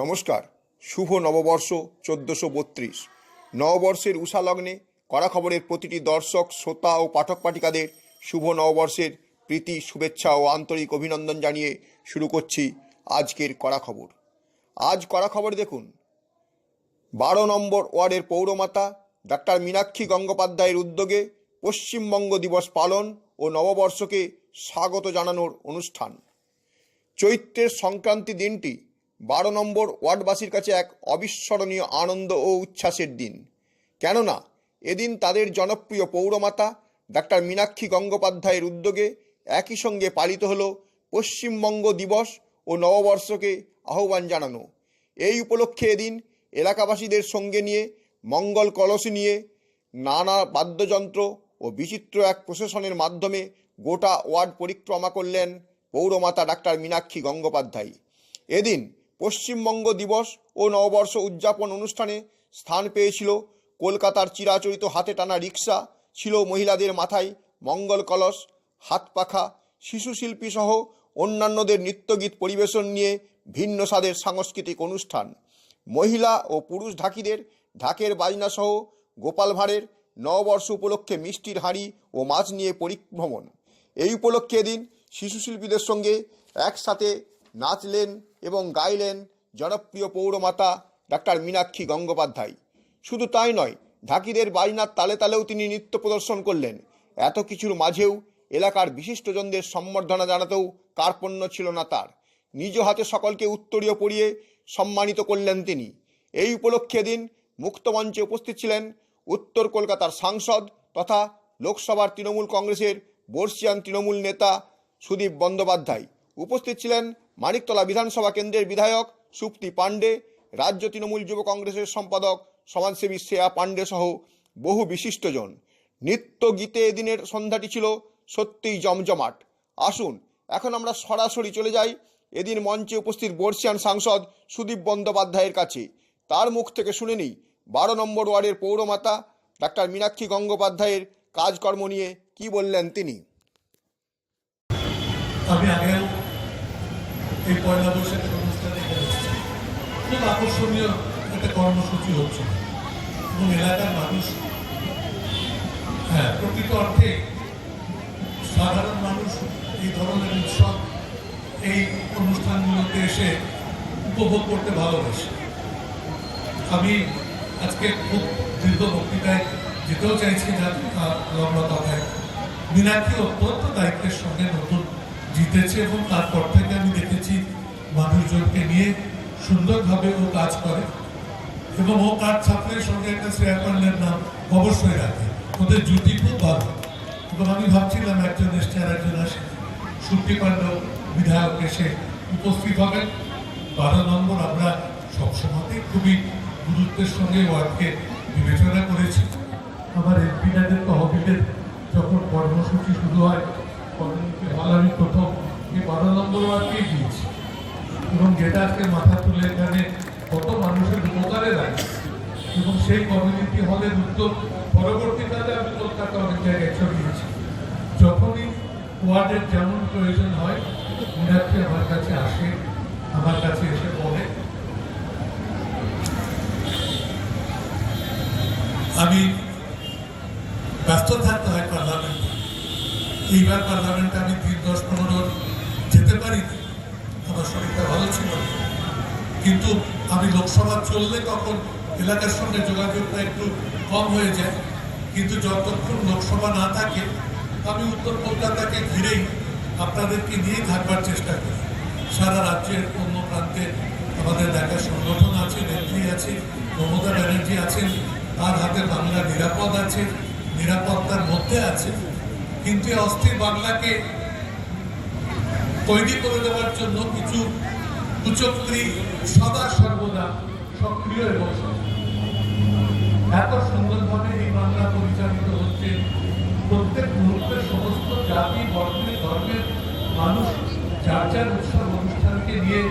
নমস্কার, শুভ নববর্ষ চোদ্দোশো বত্রিশ। নববর্ষের উষা লগ্নে কড়া খবরের প্রতিটি দর্শক, শ্রোতা ও পাঠক পাঠিকাদের শুভ নববর্ষের প্রীতি, শুভেচ্ছা ও আন্তরিক অভিনন্দন জানিয়ে শুরু করছি আজকের কড়া খবর আজ কড়া খবর দেখুন, বারো নম্বর ওয়ার্ডের পৌরমাতা ডাক্তার মীনাক্ষী গঙ্গোপাধ্যায়ের উদ্যোগে পশ্চিমবঙ্গ দিবস পালন ও নববর্ষকে স্বাগত জানানোর অনুষ্ঠান। চৈত্রের সংক্রান্তি দিনটি বারো নম্বর ওয়ার্ডবাসীর কাছে এক অবিস্মরণীয় আনন্দ ও উচ্ছ্বাসের দিন। কেননা, এদিন তাদের জনপ্রিয় পৌরমাতা, ডাক্তার মীনাক্ষী গঙ্গোপাধ্যায়ের উদ্যোগে একই সঙ্গে পালিত হল পশ্চিমবঙ্গ দিবস ও নববর্ষকে আহ্বান জানানো। এই উপলক্ষে এদিন এলাকাবাসীদের সঙ্গে নিয়ে, মঙ্গল কলসী নিয়ে, নানা বাদ্যযন্ত্র ও বিচিত্র এক প্রশাসনের মাধ্যমে গোটা ওয়ার্ড পরিক্রমা করলেন পৌরমাতা ডাক্তার মীনাক্ষী গঙ্গোপাধ্যায়। এদিন পশ্চিমবঙ্গ দিবস ও নববর্ষ উদযাপন অনুষ্ঠানে স্থান পেয়েছিল কলকাতার চিরাচরিত হাতে টানা রিক্সা, ছিল মহিলাদের মাথায় মঙ্গল কলস, হাত পাখা, শিশু শিল্পী সহ অন্যান্যদের নৃত্যগীত পরিবেশন নিয়ে ভিন্ন স্বাদের সাংস্কৃতিক অনুষ্ঠান। মহিলা ও পুরুষ ঢাকিদের, ঢাকের বাজনা সহ গোপাল ভাঁড়ের নববর্ষ উপলক্ষে মিষ্টির হাঁড়ি ও মাছ নিয়ে পরিভ্রমণ। এই উপলক্ষে এদিন শিশু শিল্পীদের সঙ্গে একসাথে নাচলেন এবং গাইলেন জনপ্রিয় পৌরমাতা ডাক্তার মীনাক্ষী গঙ্গোপাধ্যায়। শুধু তাই নয়, ঢাকিদের বাজনার তালে তালেও তিনি নৃত্য প্রদর্শন করলেন। এত কিছুর মাঝেও এলাকার বিশিষ্টজনদের সম্বর্ধনা জানাতেও কার্পণ্য ছিল না তার। নিজ হাতে সকলকে উত্তরীয় পড়িয়ে সম্মানিত করলেন তিনি। এই উপলক্ষে দিন মুক্তমঞ্চে উপস্থিত ছিলেন উত্তর কলকাতার সাংসদ তথা লোকসভার তৃণমূল কংগ্রেসের বর্ষিয়ান তৃণমূল নেতা সুদীপ বন্দ্যোপাধ্যায়। উপস্থিত ছিলেন মানিকতলা বিধানসভা কেন্দ্রের বিধায়ক সুপ্তি পাণ্ডে, রাজ্য তৃণমূল যুব কংগ্রেসের সম্পাদক সমাজসেবী শ্রেয়া পাণ্ডে সহ বহু বিশিষ্টজন। নৃত্য গীতে এদিনের সন্ধ্যাটি ছিল সত্যিই জমজমাট। আসুন, এখন আমরা সরাসরি চলে যাই এদিন মঞ্চে উপস্থিত বর্ষিয়ান সাংসদ সুদীপ বন্দ্যোপাধ্যায়ের কাছে। তার মুখ থেকে শুনে নিই, বারো নম্বর ওয়ার্ডের পৌরমাতা ডাক্তার মীনাক্ষী গঙ্গোপাধ্যায়ের কাজকর্ম নিয়ে কি বললেন তিনি? আমি আগেও এই পয়লা বৈশাখের অনুষ্ঠানে খুব আকর্ষণীয় একটা কর্মসূচি হচ্ছে। এবং এলাকার মানুষ হ্যাঁ প্রকৃত অর্থে সাধারণ মানুষ এই ধরনের উৎসব এই অনুষ্ঠানগুলোতে এসে উপভোগ করতে ভালোবাসে। আমি আজকে খুব দীর্ঘ বক্তৃতায় যেতেও চাইছি না লম্বা কথায়। মীনাক্ষী অত্যন্ত দায়িত্বের সঙ্গে নতুন জিতেছে এবং তারপর থেকে আমি দেখেছি মানুষজনকে নিয়ে সুন্দরভাবে ও কাজ করে। এবং ও তার ছাত্রের সঙ্গে একটা শ্রেয়া পাণ্ডের নাম অবশ্যই রাখে ওদের জুটি খুব ভালো। এবং আমি ভাবছিলাম একজন এসছে আর একজন আসে। সুপ্তি পাণ্ডব, বিধায়ক এসে উপস্থিত হবেন। বারো নম্বর আমরা সবসময়তেই খুবই গুরুত্বের সঙ্গে ওয়ার্ডকে বিবেচনা করেছি। আমার এমপিনাদের তহবিলের যখন কর্মসূচি শুরু হয় হল আমি প্রথম এই বারো নম্বর ওয়ার্ডকেই দিয়েছি। এবং যেটা আজকে মাথা তুলে এখানে কত মানুষের উপকারে লাগে, এবং সেই কমিউনিটি হলের উদ্যোগ পরবর্তীকালে আমি কলকাতা অনেক জায়গায় ছড়িয়েছি। যখনই ওয়ার্ডের যেমন প্রয়োজন হয় মীনাক্ষী আমার কাছে আসে, আমার কাছে এসে বলে। আমি ব্যস্ত থাকতে হয় পার্লামেন্টে। এইবার পার্লামেন্টে আমি দিন দশ, পনেরো যেতে পারিনি। ছিল। কিন্তু আমি লোকসভা চললে তখন এলাকার সঙ্গে যোগাযোগটা একটু কম হয়ে যায়। কিন্তু যতক্ষণ লোকসভা না থাকে, আমি উত্তর কলকাতাকে ঘিরেই আপনাদেরকে নিয়ে থাকবার চেষ্টা করি। সারা রাজ্যের অন্য প্রান্তে আমাদের দেখার সংগঠন আছে, নেত্রী আছে, মমতা ব্যানার্জি আছেন, তার হাতে বাংলা নিরাপদ আছে, নিরাপত্তার মধ্যে আছে। কিন্তু অস্থির বাংলাকে তৈরি করে দেওয়ার জন্য কিছু কুচক্রী সদা সর্বদা সক্রিয় এবং এত সুন্দরভাবে এই বাংলা পরিচালিত হচ্ছে। প্রত্যেক মুহূর্তে সমস্ত জাতি বর্ণের ধর্মের মানুষ যার যার উৎসব অনুষ্ঠানকে নিয়ে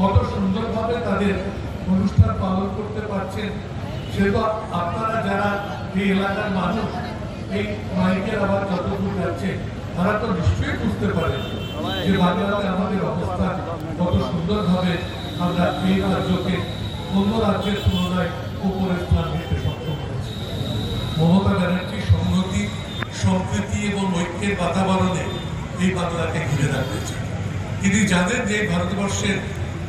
কত সুন্দরভাবে তাদের অনুষ্ঠান পালন করতে পারছেন, সে তো আপনারা যারা এই এলাকার মানুষ, এই মাইকের আবার যতদূর যাচ্ছে, তারা তো নিশ্চয়ই বুঝতে পারে। যে বাংলাতে আমাদের অবস্থা কত সুন্দরভাবে আমরা এই রাজ্যকে অন্য রাজ্যের তুলনায় উপরে স্থান দিতে সক্ষম হয়েছি। মমতা ব্যানার্জি সংহতি, সম্প্রীতি এবং ঐক্যের বাতাবরণে এই বাংলাকে ঘিরে রাখতে তিনি জানেন যে ভারতবর্ষের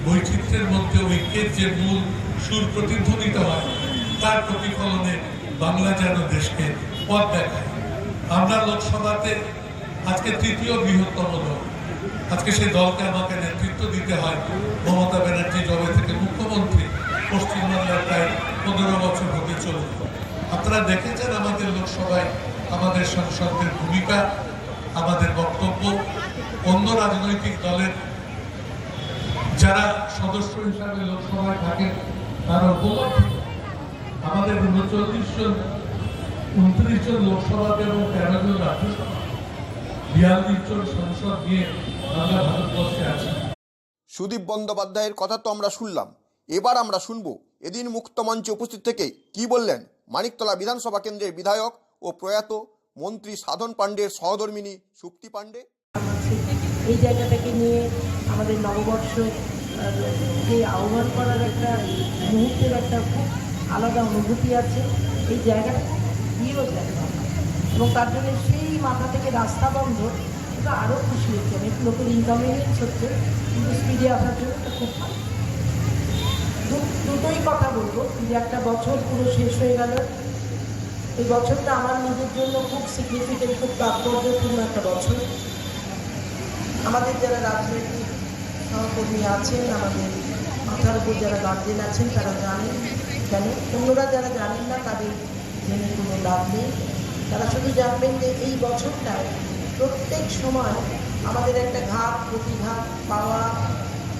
বৈচিত্র্যের মধ্যে ঐক্যের যে মূল সুর প্রতিধ্বনিত হয়, তার প্রতিফলনে বাংলা যেন দেশকে পথ দেখায়। আমরা লোকসভাতে আজকে তৃতীয় বৃহত্তম দল। আজকে সেই দলকে আমাকে নেতৃত্ব দিতে হয়। মমতা ব্যানার্জি জবে থেকে মুখ্যমন্ত্রী, পশ্চিমবাংলার প্রায় পনেরো বছর হতে চলল। আপনারা দেখেছেন আমাদের লোকসভায় আমাদের সংসদের ভূমিকা, আমাদের বক্তব্য। অন্য রাজনৈতিক দলের যারা সদস্য হিসাবে লোকসভায় থাকেন, তারা উপলব্ধি। আমাদের উনচল্লিশ জন, উনত্রিশ জন লোকসভাতে এবং তেরো জন রাজ্যসভা বিয়াল্লিশ জন সংসদ নিয়ে সুদীপ বন্দ্যোপাধ্যায়ের কথা তো আমরা শুনলাম। এবার আমরা শুনব এদিন মুক্তমঞ্চে উপস্থিত থেকে কি বললেন মানিকতলা বিধানসভা কেন্দ্রের বিধায়ক ও প্রয়াত মন্ত্রী সাধন পাণ্ডের সহধর্মিনী সুপ্তি পাণ্ডে। এই জায়গাটাকে নিয়ে আমাদের নববর্ষ যে আহ্বান করার একটা মুহূর্তের একটা খুব আলাদা অনুভূতি আছে এই জায়গাটা। খুব প্রিয় জায়গা এবং তার জন্য সেই মাথা থেকে রাস্তা বন্ধ এটা আরও খুশি হচ্ছে অনেক লোকের ইনকনভিনিয়েন্স হচ্ছে, কিন্তু স্পিডে আসার জন্য খুব ভালো। দুটোই কথা বলব। যে একটা বছর পুরো শেষ হয়ে গেল। এই বছরটা আমার নিজের জন্য খুব সিগনিফিকেন্ট খুব তাৎপর্যপূর্ণ একটা বছর। আমাদের যারা রাজনৈতিক সহকর্মী আছেন, আমাদের মাথার উপর যারা গার্জেন আছেন, তারা জানেন কেন অন্যরা যারা জানেন না, তাদের জেনে কোনো লাভ নেই। তারা শুধু জানবেন যে এই বছরটায় প্রত্যেক সময় আমাদের একটা ঘাত, প্রতিঘাত, পাওয়া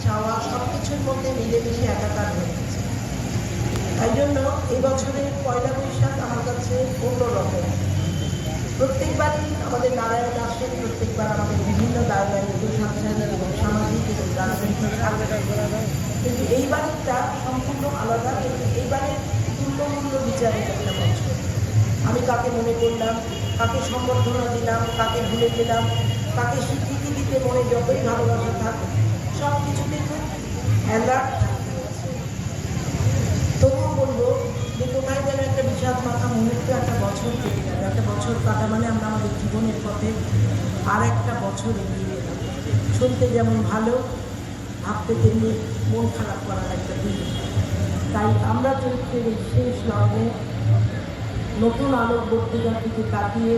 চাওয়া সব কিছুর মধ্যে মিলেমিশে একাকার হয়ে গেছে। তাই জন্য এই বছরের পয়লা বৈশাখ আমার কাছে অন্যরকম। প্রত্যেকবারই আমাদের নারায়ণ আসেন, প্রত্যেকবার আমাদের বিভিন্ন দায়িত্ব সাংসারিক এবং সামাজিক এবং কিন্তু এইবারেরটা সম্পূর্ণ আলাদা কিন্তু এইবারের তুল্যমূল্য বিচারের একটা আমি কাকে মনে করলাম, কাকে সম্বর্ধনা দিলাম, কাকে ভুলে গেলাম, কাকে স্বীকৃতি দিতে মনে যতই ভালোবাসা থাক, সব কিছুতে খুব অ্যালার্ট তবুও বলব যে কোথায় যেন একটা বিষাদ মাথা মুহূর্তে একটা বছর কেটে যাবে একটা বছর কাটা মানে আমরা আমাদের জীবনের পথে আর একটা বছর এগিয়ে এলাম। শুনতে যেমন ভালো, ভাবতে তেমনি মন খারাপ করার একটা দিন। তাই আমরা চরিত্রের শেষ লগ্নে নতুন আলোক বক্তৃতাটিকে কাটিয়ে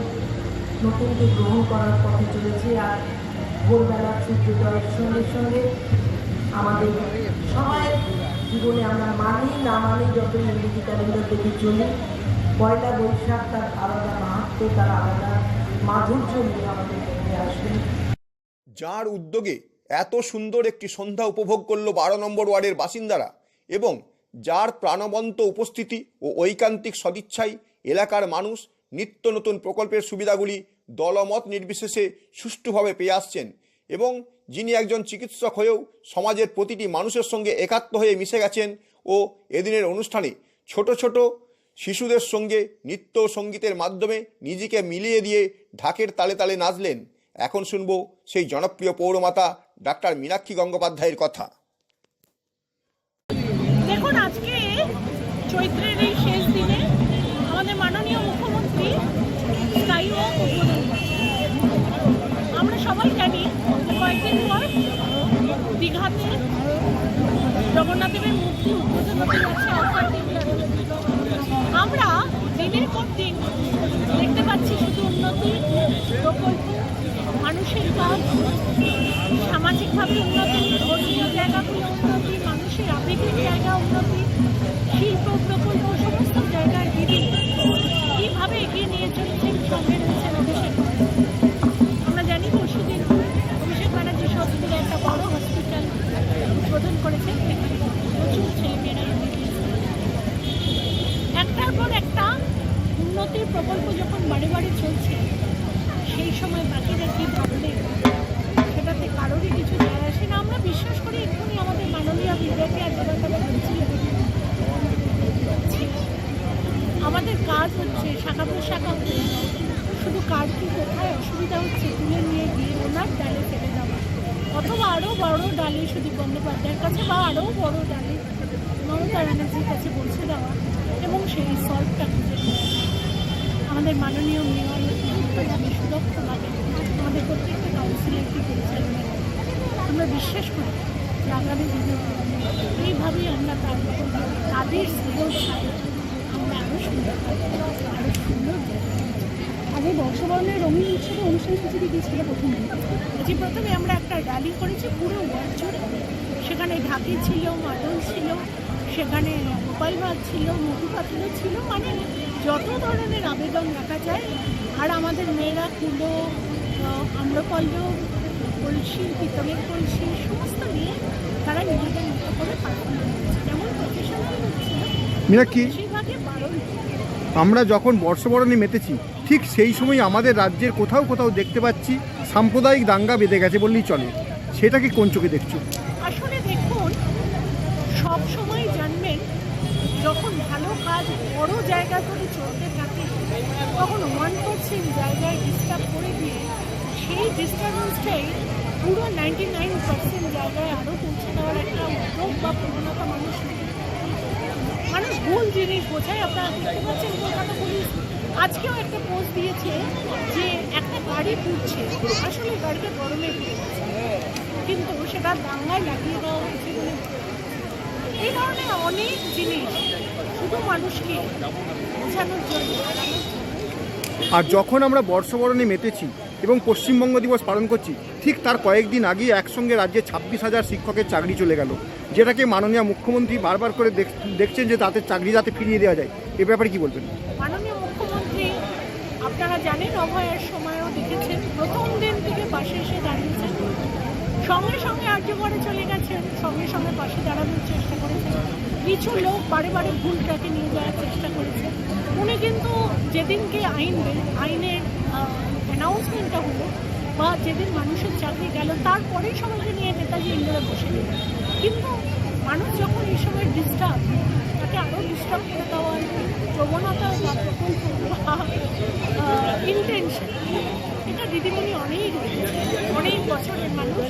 নতুনকে গ্রহণ করার পথে চলেছে আর ভোরবেলার সূর্যোদয়ের সঙ্গে সঙ্গে আমাদের সবাই জীবনে আমরা মানি, না মানি যত ইংরেজি ক্যালেন্ডার দেখে চলি, পয়লা বৈশাখ তার আলাদা মাহাত্ম, তার আলাদা মাধুর্য নিয়ে আমাদের আসবে যার উদ্যোগে এত সুন্দর একটি সন্ধ্যা উপভোগ করল বারো নম্বর ওয়ার্ডের বাসিন্দারা এবং যার প্রাণবন্ত উপস্থিতি ও ঐকান্তিক সদিচ্ছায় এলাকার মানুষ নিত্য নতুন প্রকল্পের সুবিধাগুলি দলমত নির্বিশেষে সুষ্ঠুভাবে পেয়ে আসছেন এবং যিনি একজন চিকিৎসক হয়েও সমাজের প্রতিটি মানুষের সঙ্গে একাত্ম হয়ে মিশে গেছেন ও এদিনের অনুষ্ঠানে ছোট ছোট শিশুদের সঙ্গে নৃত্য সঙ্গীতের মাধ্যমে নিজেকে মিলিয়ে দিয়ে ঢাকের তালে তালে নাচলেন। এখন শুনব সেই জনপ্রিয় পৌরমাতা ডাক্তার মীনাক্ষী গঙ্গোপাধ্যায়ের কথা। দেখুন, আজকে চৈত্রের এই শেষ মাননীয় মুখ্যমন্ত্রী স্কাই ওয়াক উদ্বোধন আমরা সবাই জানি কয়েকদিন পর দীঘাতে জগন্নাথদেবের মূর্তি উদ্বোধন হতে যাচ্ছে আমরা দিনের পর দিন দেখতে পাচ্ছি শুধু উন্নতি, প্রকল্প, মানুষের কাজ, সামাজিকভাবে উন্নতি ধর্মীয় জায়গাগুলো উন্নতি, মানুষের আবেগের জায়গা উন্নতি, শিল্প প্রকল্পের প্রকল্প যখন বারে বারে চলছে, সেই সময় বাকিরা কী ভাবলে সেটাতে কারোরই কিছু যায় আসে না। আমরা বিশ্বাস করি এক্ষুনি আমাদের মাননীয় বিদ্যাকে আর দেবতারা বলছিল আমাদের কাজ হচ্ছে শাখা প্রশাখা শুধু কাজ কি কোথায় অসুবিধা হচ্ছে তুলে নিয়ে গিয়ে ওনার ডালে ফেলে দেওয়া। অথবা আরও বড় ডালে শুধু বন্দ্যোপাধ্যায়ের কাছে বা আরও বড় ডালে মমতা ব্যানার্জির কাছে পৌঁছে দেওয়া এবং সেই সলভটা খুঁজে নেওয়া। আমাদের মাননীয় মেয়র সুদক্ষভাবে সুদক্ষভাবে আমাদের প্রত্যেকটা কাউন্সিলরকে পরিচালনা। আমরা বিশ্বাস করি যে আগামী দিনে এইভাবেই আমরা তার তাদের সুযোগ আমরা আরও সুন্দর আরও সুন্দর আগে বর্ষবরণের রঙিন উৎসবে অনুষ্ঠান সূচি দিয়েছিল প্রথম যে প্রথমে আমরা একটা র্যালি করেছি পুরো ওয়ার্ড জুড়ে। সেখানে ঢাকি ছিল, মাদল ছিল, সেখানে গোপাল ভাগ ছিল মধু ছিল মানে যত ধরনের আবেদন রাখা যায় আর আমাদের মেয়েরা কুলো আহ, আম্রপল্লব কলসি পিতলের কলসি সমস্ত নিয়ে তারা নিজেদের মতো করে পারফর্ম করছে। যেমন প্রফেশনাল ছিল মীনাক্ষী বারণ। আমরা যখন বর্ষবরণে মেতেছি ঠিক সেই সময় আমাদের রাজ্যের কোথাও কোথাও দেখতে পাচ্ছি সাম্প্রদায়িক দাঙ্গা বেঁধে গেছে বললেই চলে। সেটা কি কোন চোখে দেখছ? আসলে দেখুন সব সময় জানবেন যখন ভালো কাজ, বড় জায়গা করে চলতে থাকে, তখন ওয়ান পার্সেন্ট জায়গায় ডিস্টার্ব করে দিয়ে, সেই ডিস্টারবেন্সটাই পুরো নাইনটি নাইন পার্সেন্ট জায়গায় আরও পৌঁছে দেওয়ার একটা উদ্যোগ বা প্রবণতা মানুষ। মানুষ ভুল জিনিস বোঝায়, আপনারা দেখতে পাচ্ছেন কলকাতা পুলিশ আজকেও একটা পোস্ট দিয়েছে যে একটা গাড়ি পুড়ছে, আসলে গাড়িটা গরমে কিন্তু সেটা দাঙ্গায় লাগিয়ে দেওয়া হয়েছে এই ধরনের অনেক জিনিস শুধু মানুষকে বোঝানোর জন্য আর যখন আমরা বর্ষবরণে মেতেছি এবং পশ্চিমবঙ্গ দিবস পালন করছি ঠিক তার কয়েকদিন আগেই একসঙ্গে রাজ্যে ছাব্বিশ হাজার শিক্ষকের চাকরি চলে গেল। যেটাকে মাননীয় মুখ্যমন্ত্রী বারবার করে দেখ- দেখছেন যে তাদের চাকরি যাতে ফিরিয়ে দেওয়া যায়। এ ব্যাপারে কি বলবেন? মাননীয় মুখ্যমন্ত্রী আপনারা জানেন অভয়ের সময়ও দেখেছেন প্রথম দিন থেকে পাশে এসে দাঁড়িয়েছেন। সঙ্গে সঙ্গে আর্যগড়ে চলে গেছেন সঙ্গে সঙ্গে পাশে দাঁড়ানোর চেষ্টা করেছেন কিছু লোক বারে বারে ভুলটাকে নিয়ে যাওয়ার চেষ্টা করেছে। উনি কিন্তু যেদিনকে আইন আইনের অ্যানাউন্সমেন্টটা হলো বা যেদিন মানুষের চাকরি গেল, তারপরেই সবাইকে নিয়ে নেতাজি ইন্দিরা বসে গেল কিন্তু মানুষ যখন এই সময় ডিস্টার্ব তাকে আরও ডিস্টার্ব করে দেওয়ার প্রবণতা বা প্রকল্প বা ইন্টেনশন এটা দিদিমণি অনেক। অনেক বছরের মানুষ,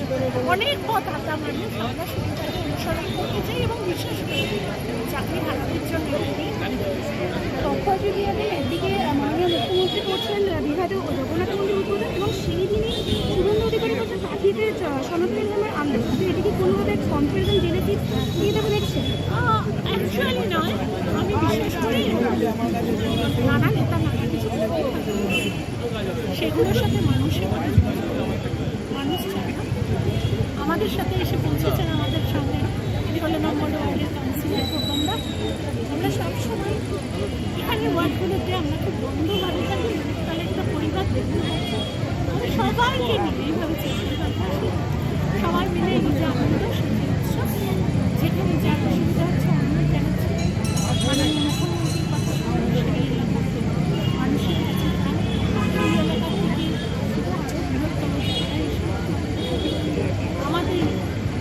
অনেক পথ হাঁটা মানুষ আমরা শুধু অনুসরণ করতে চাই এবং বিশেষ করে চাকরি হারানোর জন্য অক্ষয় তৃতীয়াতে একদিকে মাননীয় মুখ্যমন্ত্রী করছেন দীঘাতে জগন্নাথ মন্দির উদ্বোধন এবং সেই দিনই শুভেন্দু অধিকারী করছেন কাঁথিতে সনাতনী ধর্মের আন্দোলন তো এদিকে কোনোভাবে কম্পারিজন জেনেটিক নিয়ে দেবে দেখছেন অ্যাকচুয়ালি নয় আমি বিশ্বাস করি নানা নেতা নানা কিছু বলে থাকে। সেগুলোর সাথে মানুষের মানুষ চায় না। আমাদের সাথে এসে পৌঁছেছেন আমাদের সঙ্গে ষোলো নম্বর ওয়ার্ডের কাউন্সিলর প্রোগ্রামরা আমরা সবসময় এখানে ওয়ার্ডগুলোতে আমরা খুব বন্ধুভাবে থাকি তাহলে একটা পরিবার দেখতে। আমরা সবাইকে নিয়ে এইভাবে চেষ্টা করি সবাই মিলে এই যে আনন্দ সুখী উৎসব যেখানে যার অসুবিধা হচ্ছে আমরা জানাচ্ছি মাননীয় মুখ্যমন্ত্রীর কথা শুনে সেই এলাকাতে মানুষের কাছে যান সেই এলাকা থেকে শুধু আরও বৃহত্তম জায়গায় এসে আমাদের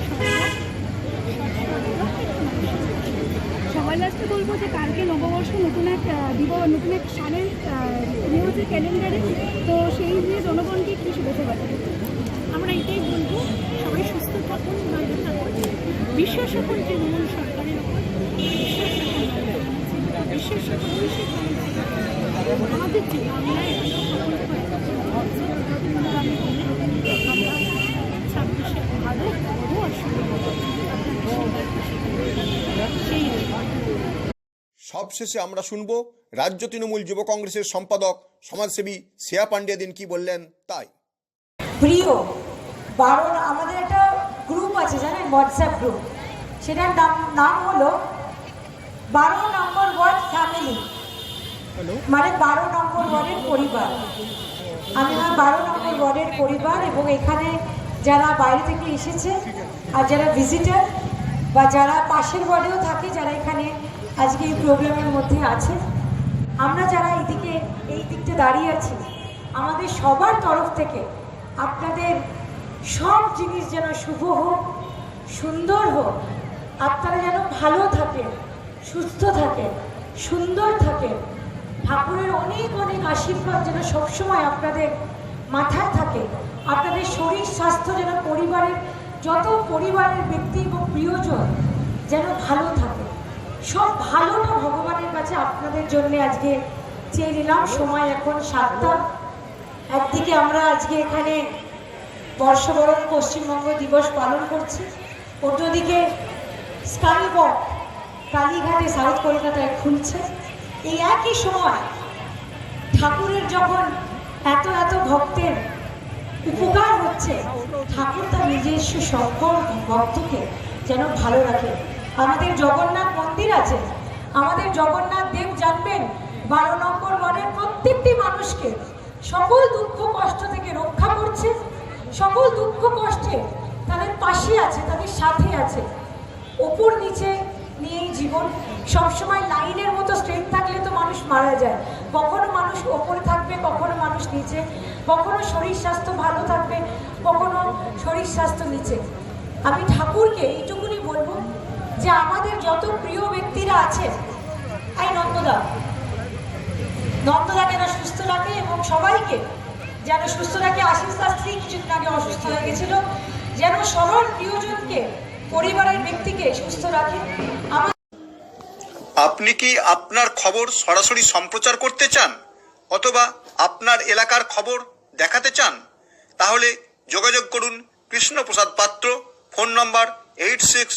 সরকার সবার লাস্টে বলব যে কালকে নববর্ষ নতুন এক দিবস, নতুন এক সালের হচ্ছে ক্যালেন্ডারে, তো সেই নিয়ে জনগণকে কী শুভেচ্ছা পাঠাবে আমরা এটাই বলব, সবাই সুস্থ থাকুন, ভালো থাকুন। বিশ্বাস রাখুন সরকারের বিশ্বাস। আমাদের। যে বাংলায় ছাব্বিশে সেই সবশেষে আমরা শুনব রাজ্য তৃণমূল যুব কংগ্রেসের সম্পাদক সমাজসেবী শ্রেয়া পান্ডিয়া দিন কি বললেন তাই। প্রিয় বারো আমাদের একটা গ্রুপ আছে জানেন হোয়াটসঅ্যাপ গ্রুপ সেটার নাম নাম হলো বারো নম্বর ওয়ার্ড ফ্যামিলি মানে বারো নম্বর ওয়ার্ডের পরিবার। আমি আমার বারো নম্বর ওয়ার্ডের পরিবার এবং এখানে যারা বাইরে থেকে এসেছে আর যারা ভিজিটার বা যারা পাশের ওয়ার্ডেও থাকে যারা এখানে আজকে এই প্রোগ্রামের মধ্যে আছে। আমরা যারা এইদিকে এই দিকটা দাঁড়িয়ে আছি, আমাদের সবার তরফ থেকে আপনাদের সব জিনিস যেন শুভ হোক, সুন্দর হোক, আপনারা যেন ভালো থাকেন, সুস্থ থাকেন, সুন্দর থাকেন। ঠাকুরের অনেক অনেক আশীর্বাদ যেন সবসময় আপনাদের মাথায় থাকে। আপনাদের শরীর স্বাস্থ্য যেন পরিবারের, যত পরিবারের ব্যক্তি এবং প্রিয়জন যেন ভালো থাকে। সব ভালোটা ভগবানের কাছে আপনাদের জন্য আজকে চেয়ে নিলাম। সময় এখন সাতটা। একদিকে আমরা আজকে এখানে বর্ষবরণ পশ্চিমবঙ্গ দিবস পালন করছি। অন্যদিকে ওয়াক কালীঘাটে সাউথ কলকাতায় খুলছে। এই একই সময় ঠাকুরের যখন এত এত ভক্তের উপকার হচ্ছে, ঠাকুর তার নিজস্ব সকল ভক্তকে যেন ভালো রাখে। আমাদের জগন্নাথ মন্দির আছে। আমাদের জগন্নাথ দেব জানবেন, বারো নম্বর ওয়ার্ডের প্রত্যেকটি মানুষকে সকল দুঃখ কষ্ট থেকে রক্ষা করছে, সকল দুঃখ কষ্টে তাদের পাশে আছে, তাদের সাথে আছে। ওপর নিচে নিয়েই জীবন। সবসময় লাইনের মতো স্ট্রেট থাকলে তো মানুষ মারা যায়। কখনো মানুষ ওপরে থাকবে, কখনো মানুষ নিচে। কখনো শরীর স্বাস্থ্য ভালো থাকবে, কখনো শরীর স্বাস্থ্য নিচে। আমি ঠাকুরকে এইটুকুনি বলব যে আমাদের যত প্রিয় ব্যক্তিরা আছে আই নন্দদা। নন্দদাকে না সুস্থ রাখে এবং সবাইকে যেন সুস্থ রাখে আশিস তার স্ত্রী কিছুদিন আগে অসুস্থ হয়ে গেছিল, যেন সবার প্রিয়জনকে, পরিবারের ব্যক্তিকে সুস্থ রাখে। আপনি কি আপনার খবর সরাসরি সম্প্রচার করতে চান অথবা আপনার এলাকার খবর দেখাতে চান? তাহলে যোগাযোগ করুন Krishnaprasad Patra, phone number eight six